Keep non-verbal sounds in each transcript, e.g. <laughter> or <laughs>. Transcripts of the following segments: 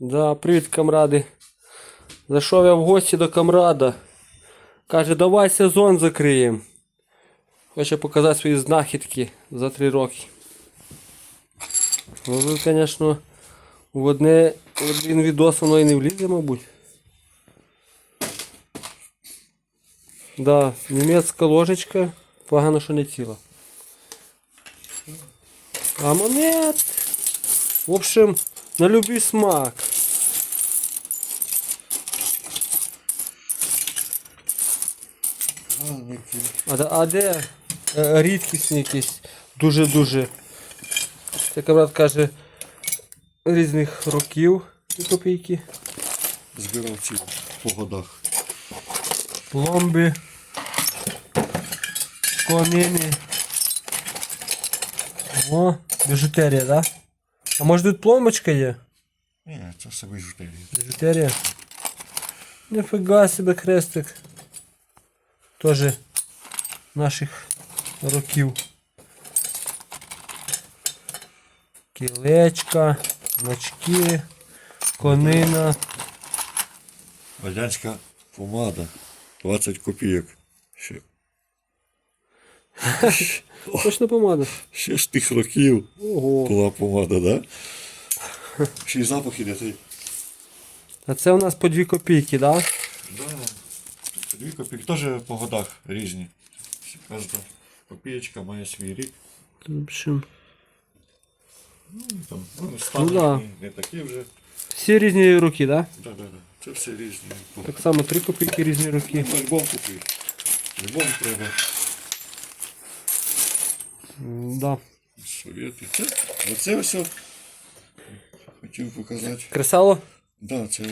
Да, привіт, камради. Зайшов я в гості до камрада. Каже, давай сезон закриємо. Хоче показати свої знахідки за три роки. Ну, ви, звісно, в одне в один відос воно і не влізе, мабуть. Да, німецька ложечка, погано, що не ціла. А монет. В общем, на любий смак. А, а де е, рідкісні якісь дуже-дуже. Це камрад каже різних років і копійки. Збирав ці по годах. Пломби. Конини. О, біжутерія, да? А може тут пломбочка є? Ні, це все вижутері. Біжутерія. Нифига себе хрестик. Тоже наших років. Кілечка, значки, конина. Радянська помада. 20 копійок. Ще, <laughs> Точно помада. ще з тих років Ого. була помада, да? Ще й запах іде. Ти. А це у нас по 2 копійки, да? Да. Дві копійки теж по годах різні. Кожна копієчка має свій рік. В общем, Ну, там, ну, стан да. не, не такі вже. всі різні роки, да? Да, да, да. Це все різні. Так само 3 копійки різні роки. Ну, Альбом купив. Альбом треба. М, Да. Совєти. Це, оце все хотів показати. Кресало? Да, це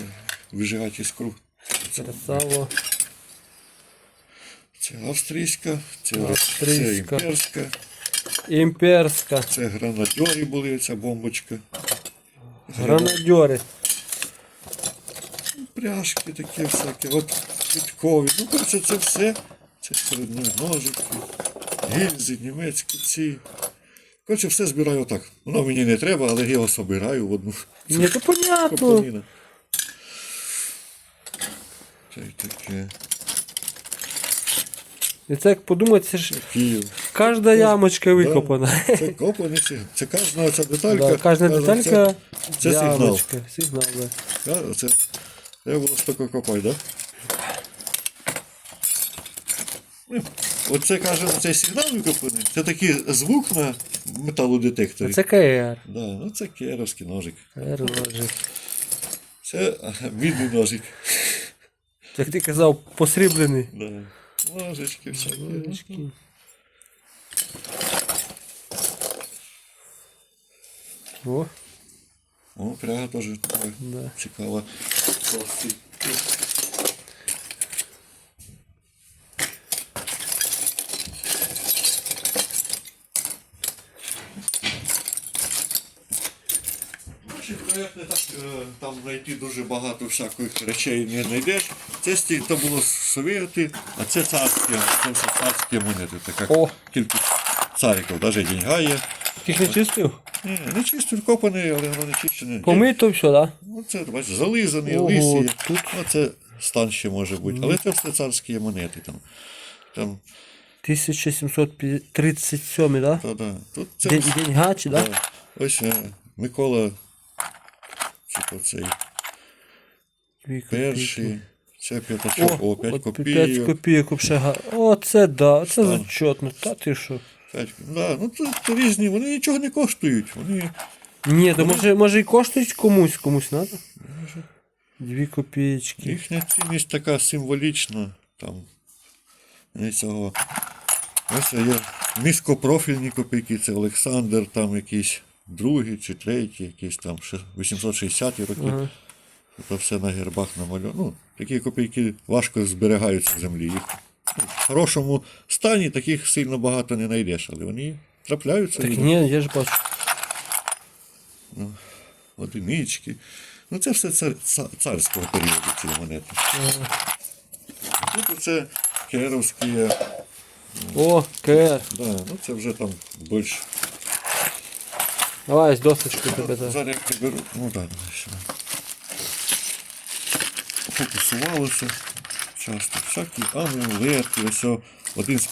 вижигати іскру. Це, Кресало. Це австрійська, це, Австрійська. це імперська, Імперська. це гранатьорі були, ця бомбочка. Гранадьори. Пряжки такі всякі, от квіткові. Ну, коротше, це все. Це середні ножики, гільзи, німецькі ці. Коротше, все збираю отак. Воно мені не треба, але я його собираю в одну Ні, то понятно. Це таке. І це як подумати, це ж Київ. кожна ямочка викопана. Це копаниці. Це кожна ця деталька. Да, кожна деталька Це, це сигнал. ямочка. Сигнал, да. Да, Це, треба було стільки копати, так? Да? Оце каже, цей сигнал викопаний. Це такий звук на металодетекторі. Це КР. Да, ну це керовський ножик. КР ножик. Це мідний ножик. Як ти казав, посріблений. Да. Ножички всякі. Ножички. О, О, пряга теж така да. цікава. Наших проєкт не так е, там знайти дуже багато всяких речей не знайдеш. Це сті, то було совєти, а це царські, це все царські монети. Така О. кількість цариків, навіть деньга є. Тих не чистив? Ні, не чисто копаний, але воно не чищене. Помито все, да? Ну, це, бачиш, зализаний, Ого, лисі. тут- Ну, це стан ще може бути. Але це все царські монети. Там, там, 1737, да? та, да. Тут це, День, день гачі, да? да. Ось е, Микола, типу цей перший. Це п'ятачок, о, 5 от копійок. 5 копійок вообще га- О, це да, це зачетно. Та ти що? Да, ну, це, це різні, вони нічого не коштують. Вони, Ні, то може, може і коштують комусь, комусь надо? Дві копійки. їхня цінність така символічна. Там, не цього. Ось є низькопрофільні копійки, це Олександр, там якийсь другий чи третій, якийсь там 860-ті роки. Ага. Це все на гербах намальовано. Ну, такі копійки важко зберігаються в землі. Їх ну, в хорошому стані таких сильно багато не знайдеш, але вони трапляються. Так ні, я ж бачу. одинички. Ну це все цар, ца- царського періоду ці монети. Тут це керовські, да, О, КР. ну це вже там більш. Давай з досочку тебе. Зараз я беру. Ну так, да, сюди. просувалося часто. Всякі амулети. Ось один з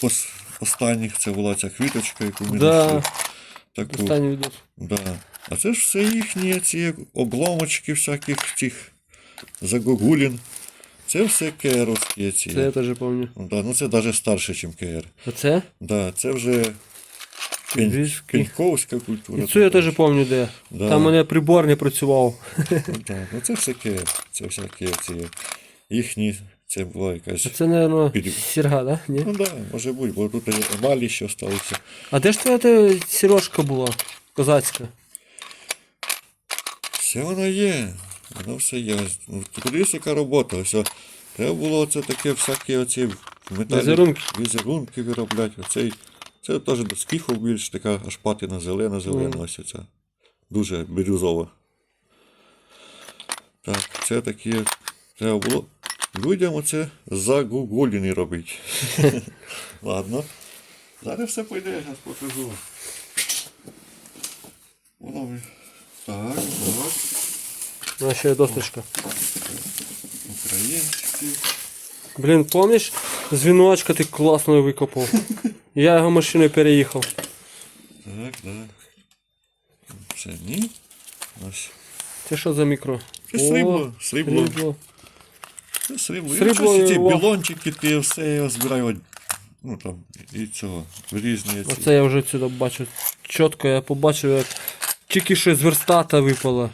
останніх це була ця квіточка, яку ми Да. знайшли. Таку. Останній відос. Да. А це ж все їхні ці обломочки всяких цих загогулін. Це все керовські ці. Це я теж пам'ятаю. Да, ну це навіть старше, ніж КР. Оце? Да, це вже Львівський. культура. І цю я теж пам'ятаю де. Да. Там у мене прибор не працював. Ну, да. ну це все КР. Це всякі ці їхні. Це була якась. Це, мабуть, сірга, да? Ні? Ну так, да, може бути, бо тут є емалі ще залишилися. А де ж твоя та сірожка була? Козацька? Все воно є. Воно все є. Ну, Кудись яка робота. Ось, треба було оце таке всякі оці металі, Візерунки. візерунки виробляти. Оцей, це теж до скіфу більш така аж патина зелена, зелена ось ця. Дуже бірюзова. Так, це такі. Треба було людям оце загугуліни робити. <laughs> Ладно. Зараз все пойде, я зараз покажу. Воно так, так. А ще є досточка. Українські. Блін, помниш, з віночка ти класно викопав. <laughs> Я його машиною переїхав. Так, так. Це ні. Ось. Це що за мікро? Це срібло, срібло. срібло. Це срібло. Срібло щось ці білончики, ти все я збираю. Ну там, і цього. Різні ці. Оце я вже сюди бачу. Чітко я побачив, як тільки що з верстата випало.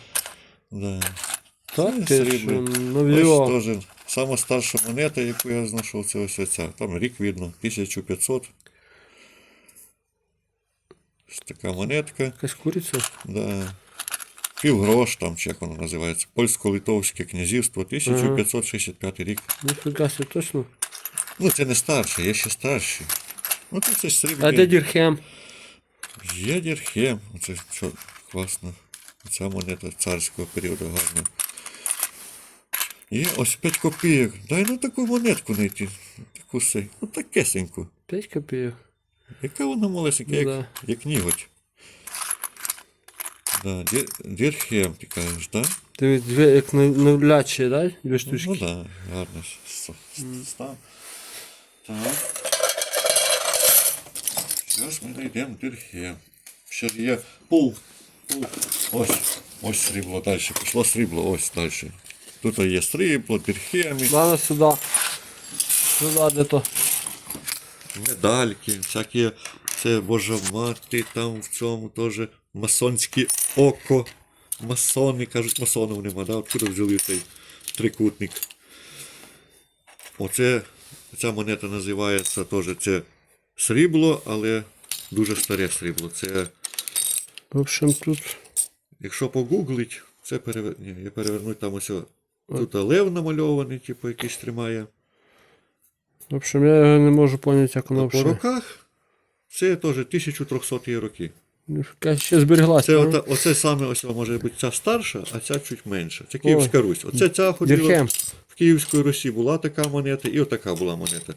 Да. Так, Це ти ну. Ось теж сама старша монета, яку я знайшов, це ось ця. Там рік видно, 1500. Ось така монетка. Якась куриця? Да. Півгрош там, чи як воно називається. Польсько-литовське князівство, 1565 рік. Ніфіга себе, точно. Ну, це не старше, є ще старші. Ну, тут це ж А де дірхем? Є дірхем. Оце що класно. Ця монета царського періоду гарна. Є ось 5 копійок. Дай ну таку монетку знайти. Таку сей. Ну такесеньку. 5 копійок. Яка вона малесенька, як, Да. як ніготь. Да, дір, дірхем, ти кажеш, так? Да? Ти дві як на- нулячі, да? Дві штучки. Ну да, гарно. Став. Так. Зараз ми знайдемо дирхем. Ще ж є пул. пул. Ось. Ось срібло далі. Пішло срібло, ось далі. Тут є срібло, дирхеми, Ладно, сюди. Сюди де то. Медальки, всякі. Це Божа мати, там в цьому теж масонське око. Масони, кажуть, масонів нема, да? Откуда взяли цей трикутник? Оце, ця монета називається теж це срібло, але дуже старе срібло. Це, В общем, тут. якщо погуглить, це перевер... Ні, я перевернуть там ось. Тут лев намальований, типу, якийсь тримає. В общем, я його не можу поняти, як воно по взагалі. роках це теж 1300 роки. Ніфіга, ще зберіглася. Це ну. ота, оце саме ось може бути ця старша, а ця чуть менша. Це Київська Русь. Оце ця ходила Дірхем. в Київській Русі була така монета, і отака була монета.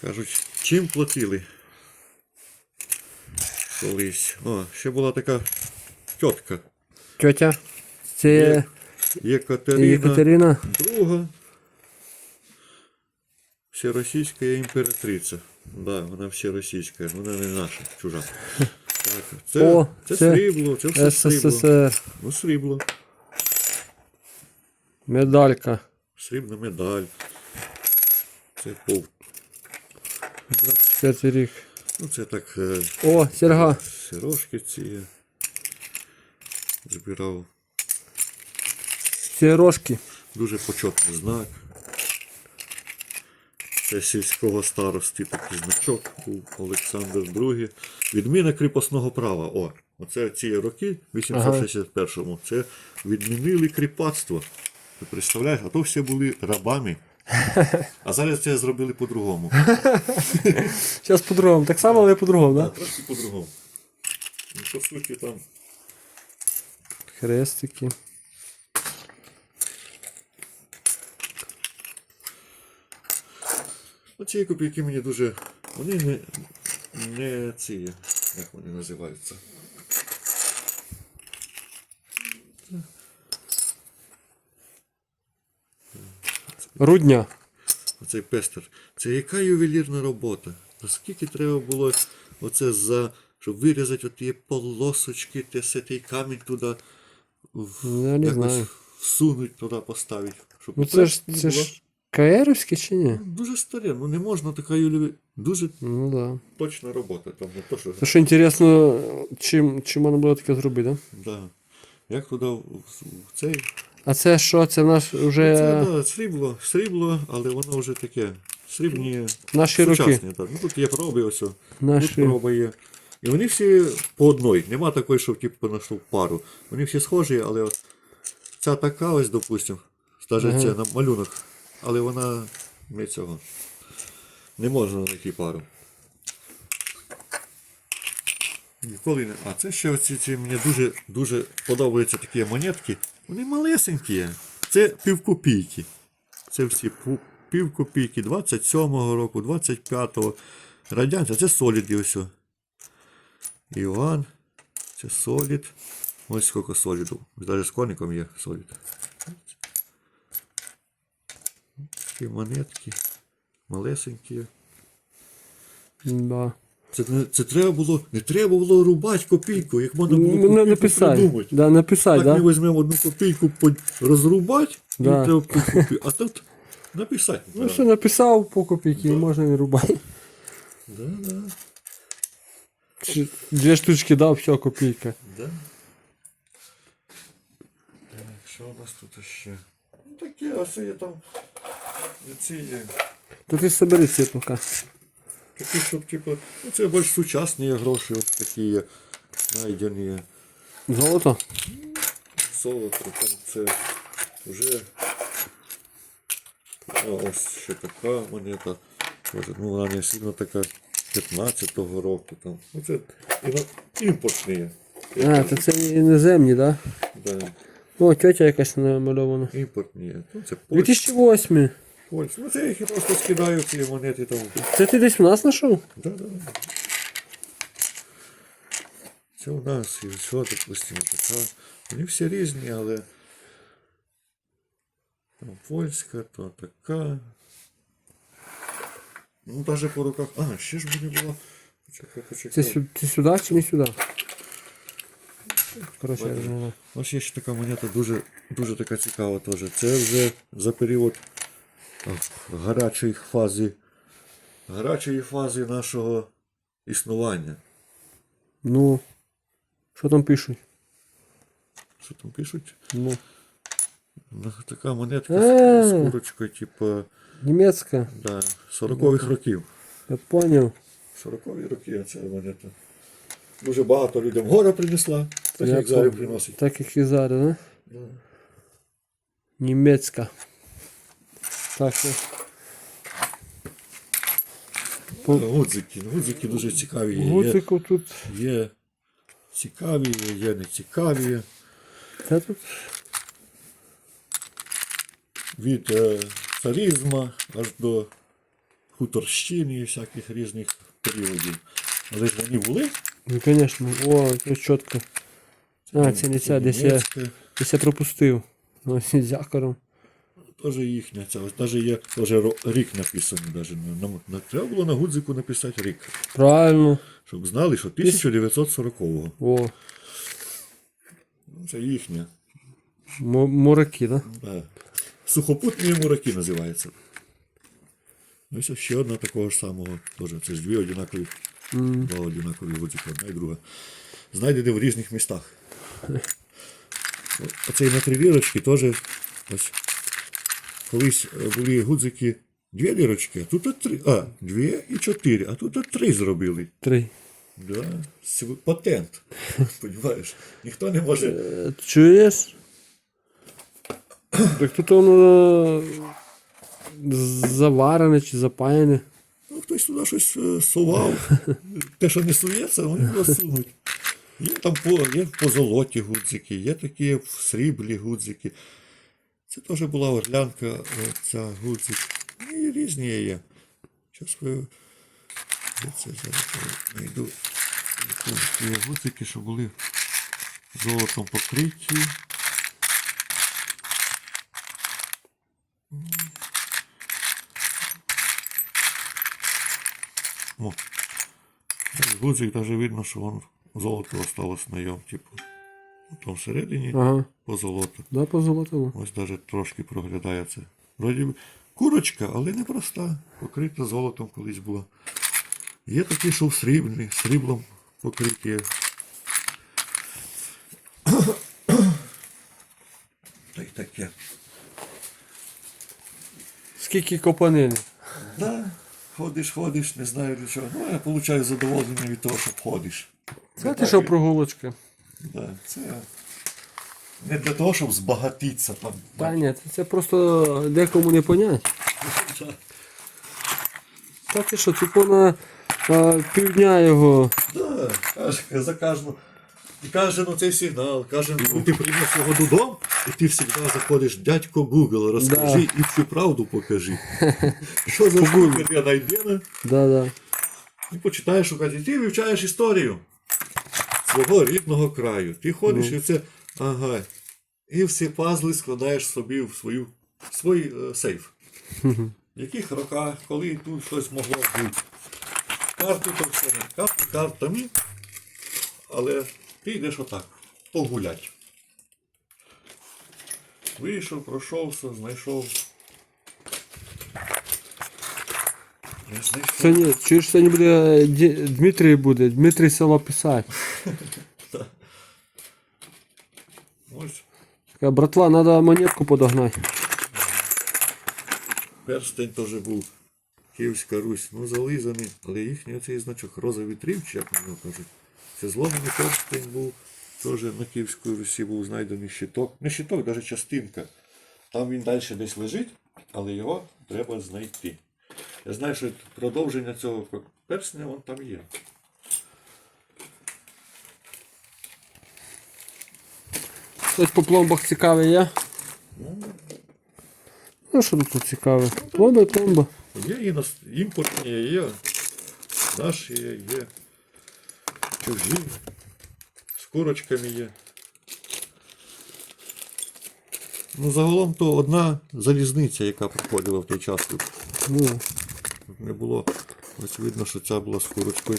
Кажуть, чим платили? Колись. О, ще була така тітка. Тьотя. Це Є- Єкатерина, Єкатерина. друга. Всеросійська імператриця. Да, вона всеросійська, вона не наша, чужа. Так, це, О, це, це срібло, це все срібло. Ну, срібло. Медалька. Срібна медаль. Це пов. 25 рік. Ну, це так е, О, серга. сирошки ці збирав. Сірожки. Дуже почетний знак. Це сільського старості такий значок був Олександр II. Відміна кріпосного права. О, оце ці роки, в 861-му, це відмінили кріпацтво. Ти представляєш, а то всі були рабами. А зараз це зробили по-другому. Зараз по-другому. Так само, але по-другому, А, да? трошки по-другому. Ну, по суті, там Хрестики. Оці копійки мені дуже. Вони не, не ці, як вони називаються. Рудня. Оцей пестер. Це яка ювелірна робота? Наскільки треба було оце за. Щоб вирізати оті полосочки, те все той камінь туди в, Ну, я не якось знаю. всунуть туди поставити. Щоб Ну це ж це ж КРівське чи ні? Дуже старе, ну не можна така ювелір... Дуже Ну да. точна робота. Там не то, що. Що інтересно, чим, чим можна було таке зробити, да? Да. Як туди в, в цей. А це що? Це наш уже Це да, срібло, срібло, але воно вже таке. Срібні наші сучасні. Так. Ну, тут є проби, ось. о. Тут Наші. проба є. І вони всі по одной. Нема такої, що типу знайшов пару. Вони всі схожі, але от ця така ось, допустим, навіть Ага. це на малюнок, але вона не цього. Не можна знайти пару. Ніколи не. А це ще оці ці мені дуже, дуже подобаються такі монетки. Вони малесенькі. Це півкопійки. Це всі півкопійки 27-го року, 25-го. Радянська, це соліди ось. о. Іван. Це солід. Ось скільки солідів. Навіть з коником є солід. Такі монетки. Малесенькі. Да. Це, це треба було, не треба було рубати копійку, як можна було Ну, копійку написати. придумати. Да, написати, Так ми візьмемо одну копійку, розрубати, Да. і треба по а тут написати. Ну все написав по копійки, можна не рубати. Да, да, Дві штучки дав, все, копійка. да. Так, що у нас тут ще? Ну таке, ось є там ці. То ти собери ці поки. Такі, щоб типу, ну це більш сучасні гроші, ось такі є, знайдені. Золото? Золото, там це вже. А ось ще така монета. Ну вона не сильно така 15-го року. Там. Ну, це імпортні. А, то це іноземні, да? Да, О, тетя якась намальована. імпортні. є. Ну, це Польща. 2008. Польща. Ну це я їх просто скидаю ці монети там. Це ти десь в нас знайшов? Да, да. Це у нас і що, допустимо, така. Вони всі різні, але. Там польська, то така. Ну, навіть по руках. А, ще ж мені було. Почекай, Це, почекай. сю- це сюди чи не сюди? Коротше, я не знаю. Ось є ще така монета дуже, дуже така цікава теж. Це вже за період а, гарячої фази. Гарячої фази нашого існування. Ну, що там пишуть? Що там пишуть? Ну, Ну, Така монетка з, курочкою, типу, німецька, да, 40-х років. я поняв. 40-ві роки ця монета. Дуже багато людям гора принесла, так як зараз приносить. Так як і зараз, да? Да. Німецька. Так, ну. Гудзики, гудзики дуже цікаві. Є, тут. є цікаві, є не цікаві. Та тут Від е, царизма аж до хуторщини і всяких різних періодів. Але ж вони були. Ну, звісно. О, це чітко. А, це не ця, десь я, десь я пропустив. Ось <laughs> з якором. Теж їхня ця. Ось навіть є теж рік написаний. Даже. На, на, на, треба було на гудзику написати рік. Правильно. Щоб знали, що 1940-го. О, Ну, Це їхня. мо- мураки, да? Да. Сухопутні мураки називаються. Ну, Ось ще одна такого ж самого. Теж. Це ж дві одинакові, М, два одинакові гудзики, одна і друга. Знайдені в різних містах. <laughs> Оцей на три вірочки теж ось. Колись е, були гудзики дві вірочки, а тут три. А, дві і чотири, а тут три зробили. Три. Да. Патент. <laughs> Понимаєш? Ніхто не може. Е, Чуєш? Так тут воно заварене чи запаяне. Ну, хтось туди щось е, сував. <laughs> Те, що не сується, вони туди сунуть. Є там по, є по золоті гудзики, є такі в сріблі гудзики. Це теж була орлянка, е, ця гуртик. Ну, і різні є. Щас ви це зараз знайду гуцики, що були золотом покриті. О, гудзик навіть видно, що воно золото залишилось на йом, типу. Там всередині Ага. по золоту. Да, по золотому. Ось навіть трошки проглядається. Вроді курочка, але не проста. Покрита золотом колись була. Є такі, що в сріблі, сріблом покриті. Та й таке. Скільки копанини? Да, ходиш, ходиш, не знаю для чого. Ну, я получаю задоволення від того, що ходиш. Ти що прогулочка? Да, це не для того, щоб збагатитися там. Та ні, це- це просто декому не понять. <laughs> Та ти що, на а, півдня його. Да, каже, за кожну. І каже, ну цей сигнал, каже, ну ти приніс його додому, і ти завжди заходиш, дядько Google, розкажи і всю правду покажи. <laughs> Що за штука для найдена? Да-да. І починаєш шукати. І ти вивчаєш історію свого рідного краю. Ти ходиш і це, ага. І всі пазли складаєш собі в свою, в свій е, сейф. В яких роках, коли тут щось могло бути. Карти то все не карти картами, але ти йдеш отак, погулять. Вийшов, пройшовся, знайшов. Не знайшов. Сьогодні, чуєш, сьогодні буде Ді- Дмитрій буде, Дмитрій село писати. Ось братва, треба монетку подогнати. перстень теж був. Київська Русь, ну зализаний, але їхній оцей значок розовий трів, чи як його кажуть. Це зломаний перстень був. Теж на Київській Русі був знайдений щиток. Не щиток, навіть частинка. Там він далі десь лежить, але його треба знайти. Я знаю, що продовження цього перстня вон там є. Щось по пломбах цікаве є? Ну що тут цікаве? Пломба, пломба. Є і нас імпортні, є, наші є, є чужі, з курочками є. Ну, загалом то одна залізниця, яка проходила в той час тут. Ну, Тут не було. Ось видно, що ця була з курочкою.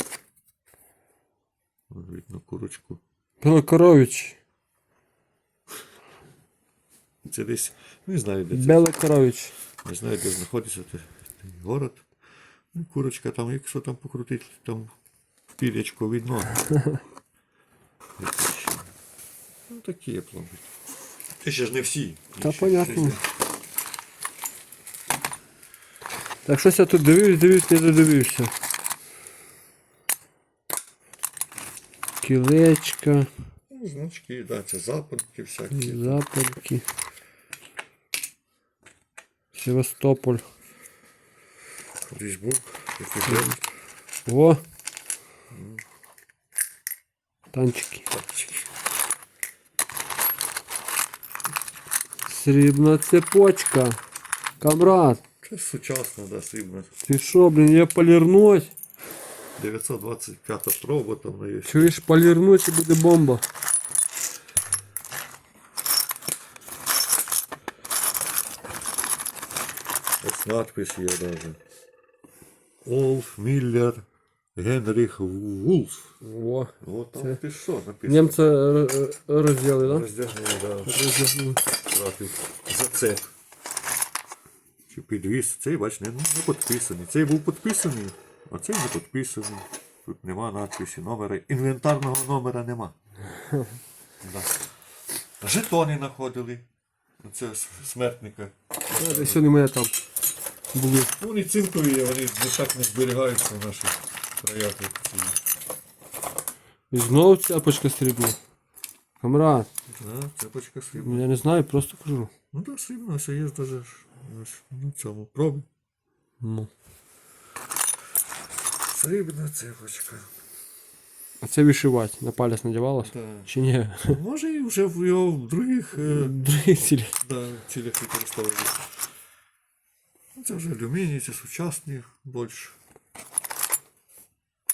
Ось Видно курочку. Білокорович. Це десь, не знаю, де це. Белокорович. Не знаю, де знаходиться той город. Ну, курочка там, якщо там покрутити, там пірячко видно. <laughs> Ну такі як пломби. Це ще ж не всі. Та Ще- понятно. ще- Так щось я тут дивився, дивився, не додивився. Кілечка, Ну, значки, да, це западки всякі. западки. Севастополь. Колись був. президент. О! Танчики. Тапчики. Срібна цепочка. Камрад, Це сучасно, да, срібно. ти що, блін, я полірнуть? 925 проба там на є. Чуєш, полірнуть і буде бомба. Ось надпис є даже. Олф Міллер Генріх Вулф. О. О, там ти що написано? Німці р- р- розділи, да? Роздягнули, да. Роздягнули. Трафив за це. Чи підвіз. Цей, бач, не, не підписаний. Цей був підписаний, а цей не підписаний. Тут нема надписі, номера. Інвентарного номера нема. <laughs> Да. Жетони знаходили. Це смертника. Десь вони мене там були. Ну, вони цинкові, вони не так не зберігаються в наших краях. І знов цяпочка срібна. Камрад, Да, цепочка срібна. я не знаю, просто кажу. Ну так, срібна, ось є даже на цьому пробі. Ну. Срібна цепочка. А це вишивати на палець надівалось? Да. Чи ні? Може і вже в його в других е, Другі цілі. да, цілях використовують. Ну, Це вже алюміній, це сучасні більш.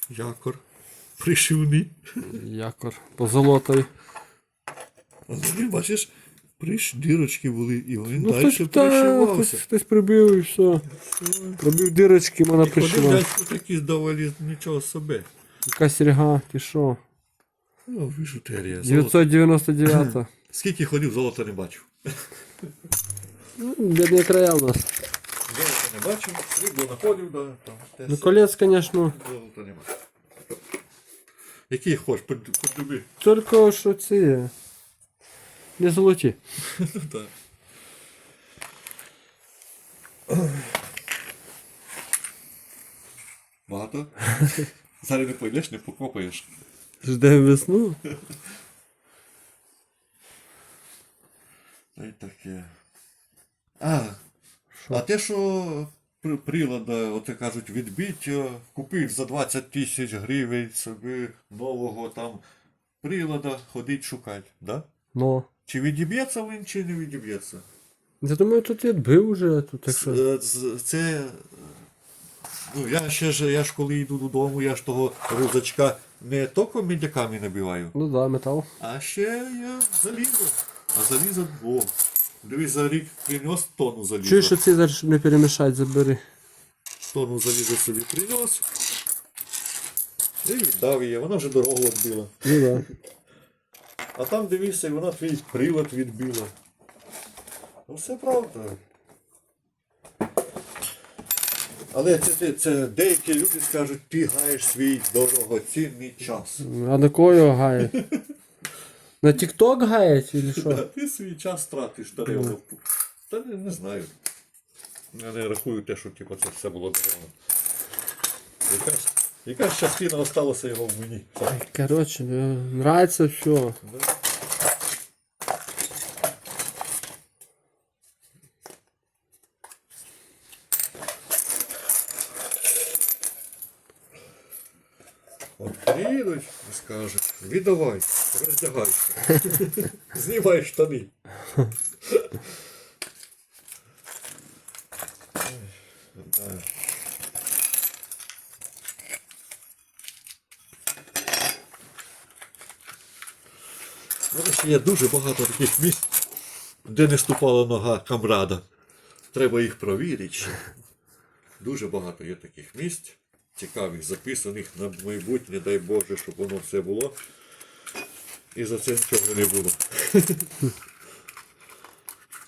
Якор. Пришивний. Якор. Позолотий. Але ти бачиш, приш, дірочки були, і він Ну, далі хтось, хтось, хтось прибив і все. Пробив дирочки, можна Ходив пришивати. дядько такі здавали нічого собі. Яка серьга, ти що? Ну, біжутерія. 999. <clears throat> Скільки ходив, золота не бачив. Ну, Бідні края у нас. Золота не бачив, срібло знаходив, да, там. те Ну, все. колець, звісно, Золота нема. Які хочеш, по, по тобі. тільки що ці. Не золоті. Ну, <laughs> так. Багато? <laughs> Зараз не пойдеш, не покопаєш. Ждемо весну. <laughs> Та й таке. А, а те, що при- прилада, оце кажуть, відбіть, е, купив за 20 тисяч гривень собі нового там прилада, ходить шукати, да? Ну. Чи відіб'ється він, чи не відіб'ється? Я думаю, тут відбив уже, тут так що. Е, Це. Ну, я ще ж, я ж коли йду додому, я ж того рузачка не тільки медяками набиваю, Ну да, метал. а ще я залізо. А залізо о, Дивись, за рік принес тонну заліза. Чуєш, що ці зараз, не перемішати, забери. Тонну заліза собі принес. І віддав її, вона вже дорогу відбила. Ну да. А там дивися, і вона твій прилад відбила. Ну все правда. Але це, це, це деякі люди скажуть, ти гаєш свій дорогоцінний час. А на кого його гає? На TikTok гає чи що? Ти свій час тратиш даремно. Та не, не знаю. Я не рахую те, що типу, це все було даремно. Якась, якась частина осталася його в мені. Короче, мне нравится все. Да. От приїдуть і скажуть, віддавай, роздягайся. Знімай штани. <laughs> <laughs> Да. Є дуже багато таких місць, де не ступала нога камрада. Треба їх провірити. Дуже багато є таких місць, цікавих, записаних на майбутнє, дай Боже, щоб воно все було. І за це нічого не було.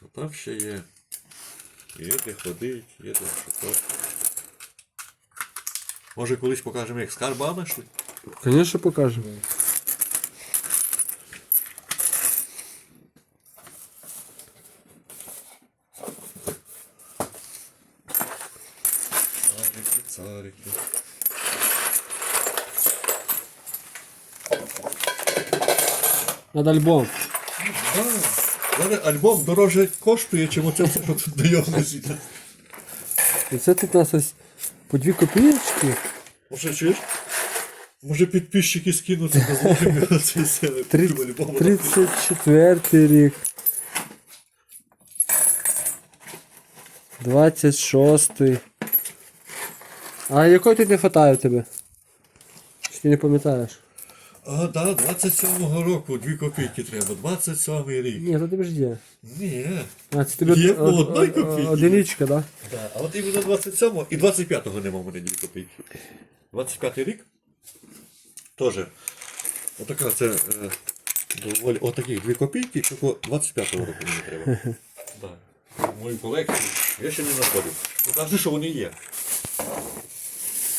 А там ще є. Є де ходить, є де шукати. Може колись покажемо, як скарба знайшли? Конечно, покажем. Царики, Надо альбом. Але альбом дороже коштує, чим оце все, що тут до його лежить. І це тут у нас ось по дві копійки. Може, чуєш? Може підписчики скинуться на злоги, все Три- 34 рік. 26. А якої тут не хватає в тебе? Чи ти не пам'ятаєш? А, да, 27-го року, дві копійки треба, 27-й рік. Ні, то тебе ж є. Ні. А, це тобі Є од- по одній од- од- копійці. Одиничка, да? Да. А от іменно 27-го і 25-го нема в мене дві копійки. 25-й рік теж. Отака це е, доволі отакі дві копійки, тільки 25-го року мені треба. <laughs> Да. Мою колекцію я ще не знаходив. Ну кажи, що вони є.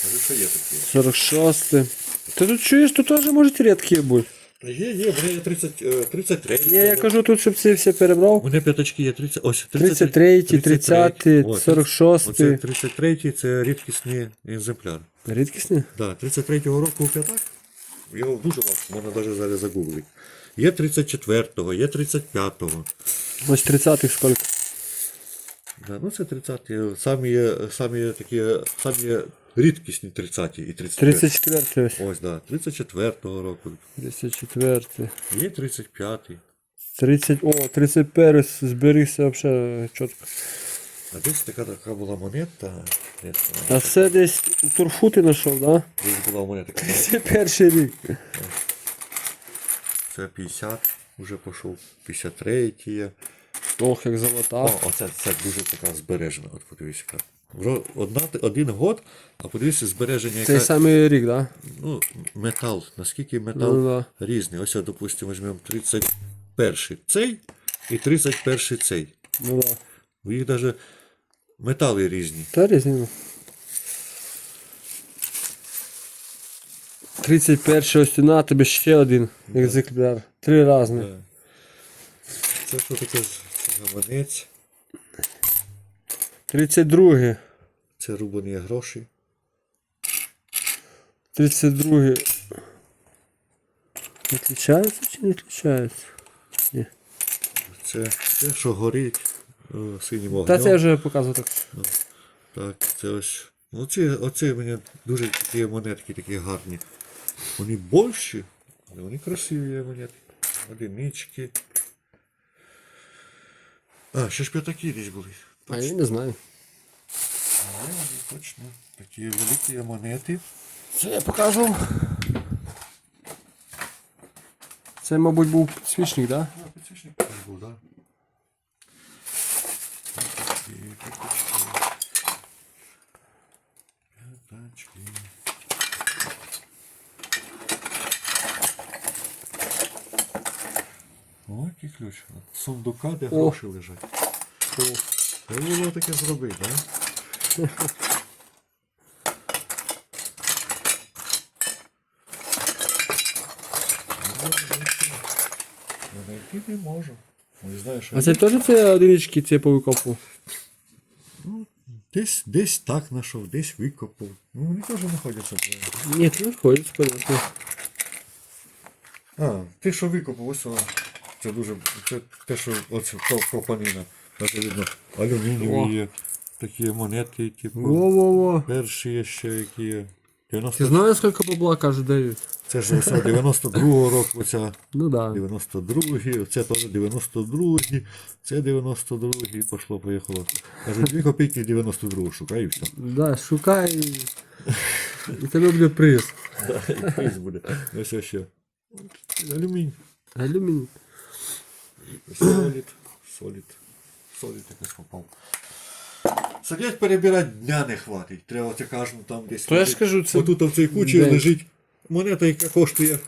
Кажи, що є такі. 46. Ти тут чуєш, тут теж можуть рідкі бути. Та є, є, в мене є 30, е, 33. Ні, я кажу тут, щоб ці всі перебрав. У мене п'ятачки є 30, ось 33, 30, О, 46. Оце 33 це рідкісний екземпляр. Рідкісні? Да, 33-го року п'ятак. Його дуже важко, можна навіть зараз загуглити. Є 34-го, є 35-го. Ось 30-х скільки. Да, ну це 30-ті. Самі самі такі, самі рідкісні 30-ті і 35 34 ось. Ось, да, 34-го року. 34. Є 35-й. 30. О, 31 зберігся взагалі чітко. А десь така така була монета. А це десь турфу ти знайшов, да? Десь була у мене така монета. Це перший рік. Це 50. вже пішов 53 є. Ох, як золота. О, оце це дуже така збережена. От подивіться. Вро- Одна, один год, а подивіться збереження, Цей яка, самий рік, да? ну, метал. Наскільки метал Ну, да. різний. Ось, допустимо, візьмемо 31 цей і 31 цей. Ну да. У їх навіть метали різні. Та різні. ну. 31 ось на тобі ще один екземпляр. Три різні. Да. Це що таке гаманець, 32. це рубані гроші. 32. Отличаються чи не отличаються? Це те, що горить о, синім Та це я вже показував так. Так, це ось. Оці, оці мені дуже такі монетки такі гарні. Вони більші, але вони красиві монетки. Одинички. А, ще ж п'ятаки десь були. А я не знаю. А, точно. Такі великі монети. Це я покажу. Це, мабуть, був підсвічник, так? Да? Підсвічник був, так? П'ятачки. О, який ключ. От Сундука, де гроші лежать. Треба було таке зробити, так? Знайти не можу. Не знаю, що А це теж це одинички по викопу? Десь, десь так знайшов, десь викопав. Ну, вони теж знаходяться. Ні, не виходить, понятно. А, ти що викопав, ось воно. Це дуже. Це те, що оце копанина. Це видно. Алюмінієві є. Такі монетки, типу. Во-во-во. Перші ще які є. 90... Ти знаєш, скільки бабла, кажуть, дають? Це ж ось 92-го року, оця Ну да. 92-й, це теж 92-й, це 92-й, пошло, поїхало. Кажу, дві копійки 92-го шукай і все. Да, шукай. і- тебе буде приз. Да, і приз буде. Ось ще. Алюмінь. Алюміній. Солід. Солід. Солід якось попав. Сидять перебирати дня не хватить. Треба це кожну там десь. То я ж кажу, це Отут в цій кучі день. лежить монета, яка коштує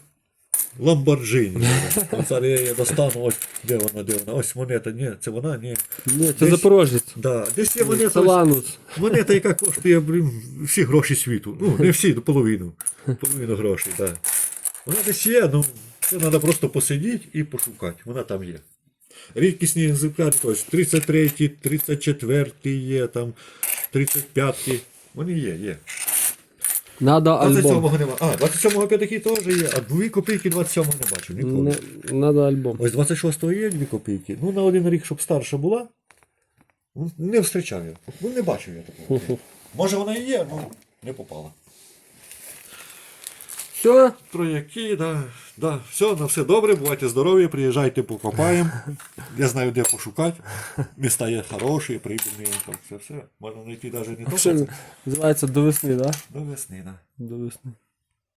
Ламборджині. <laughs> Зараз я її достану, ось де вона, де вона. Ось монета, ні, це вона, ні. Ні, це Десь- Запорожець. Да. Десь є монета, ось, Саланус. монета, яка коштує блін, всі гроші світу. Ну, не всі, половину. Половину грошей, так. Да. Вона десь є, ну це треба просто посидіти і пошукати. Вона там є. Рідкісні екземпляри, ось 33, 34 є, там 35. Вони є, є. Надо альбом. 27-го нема. А, 27-го п'ятаки теж є, а дві копійки 27-го не ніколи. Не, надо альбом. Ось 26-го є дві копійки. Ну, на один рік, щоб старша була, ну, не встрічав я. Ну, не бачив я такого. Може вона і є, ну не попала. Все? Трояки, да, да. Все, на все добре, бувайте здорові, приїжджайте, покопаємо. Я знаю, де пошукати. Міста є хороші, прибільні, там все, все. Можна знайти навіть не то, називається до весни, да? до весни, да. До весни.